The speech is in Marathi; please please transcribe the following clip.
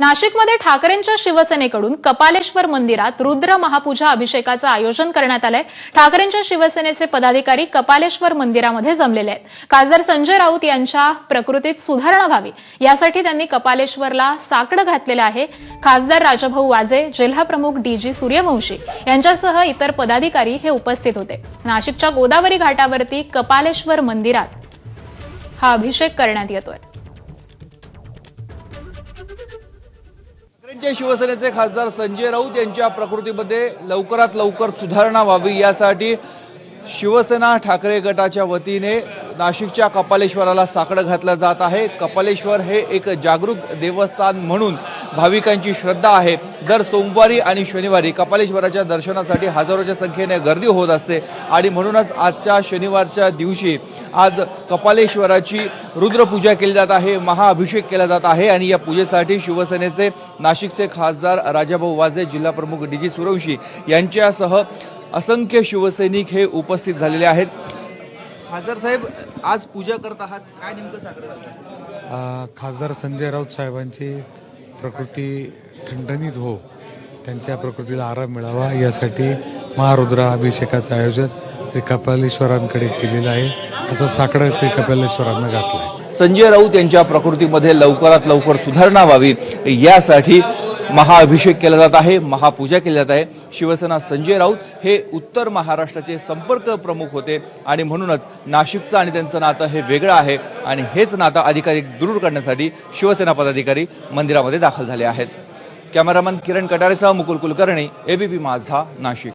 नाशिकमध्ये ठाकरेंच्या शिवसेनेकडून कपालेश्वर मंदिरात रुद्र महापूजा अभिषेकाचं आयोजन करण्यात आलंय. ठाकरेंच्या शिवसेनेचे पदाधिकारी कपालेश्वर मंदिरामध्ये जमलेले आहेत. खासदार संजय राऊत यांच्या प्रकृतीत सुधारणा व्हावी यासाठी त्यांनी कपालेश्वरला साकडं घातलेलं आहे. खासदार राजाभाऊ वाजे जिल्हाप्रमुख डी जी सूर्यवंशी यांच्यासह इतर पदाधिकारी हे उपस्थित होते. नाशिकच्या गोदावरी घाटावरती कपालेश्वर मंदिरात हा अभिषेक करण्यात येतोय. आदित्य शिवसेनेचे खासदार संजय राऊत यांच्या प्रकृतीमध्ये लवकरात लवकर सुधारणा व्हावी यासाठी शिवसेना ठाकरे गटाच्या वतीने नाशिकच्या कपालेश्वराला साकडं घातलं जात आहे. कपालेश्वर हे एक जागरूक देवस्थान म्हणून भाविकांची श्रद्धा आहे. दर सोमवारी आणि शनिवारी कपालेश्वराच्या दर्शनासाठी हजारोच्या संख्येने गर्दी होत असते. आणि म्हणूनच आजच्या शनिवारच्या दिवशी आज कपालेश्वराची रुद्रपूजा केली जात आहे महाअभिषेक केला जात आहे. आणि या पूजेसाठी शिवसेनेचे नाशिकचे खासदार राजाभाऊ वाजे जिल्हाप्रमुख डी जी सुरवशी यांच्यासह असंख्य शिवसैनिक हे उपस्थित झालेले आहेत. खासदार साहेब आज पूजा करत आहात. काय नेमकं सांगत खासदार संजय राऊत साहेबांची प्रकृती ठणठणीत हो त्यांच्या प्रकृतीला आराम मिळावा यासाठी महारुद्रा अभिषेकाचं आयोजन श्री कपालेश्वरांकडे केलेलं आहे. तसं साकडं श्री कपालेश्वरांना घातलं आहे संजय राऊत यांच्या प्रकृतीमध्ये लवकरात लवकर सुधारणा व्हावी यासाठी महाअभिषेक केला जात आहे महापूजा केली जात आहे. शिवसेना संजय राऊत हे उत्तर महाराष्ट्राचे संपर्क प्रमुख होते आणि म्हणूनच नाशिकचं आणि त्यांचं नातं हे वेगळं आहे आणि हेच नातं अधिकाधिक दूर करण्यासाठी शिवसेना पदाधिकारी मंदिरामध्ये दाखल झाले आहेत. कॅमेरामन किरण कटारेसह मुकुल कुलकर्णी एबीपी माझा नाशिक.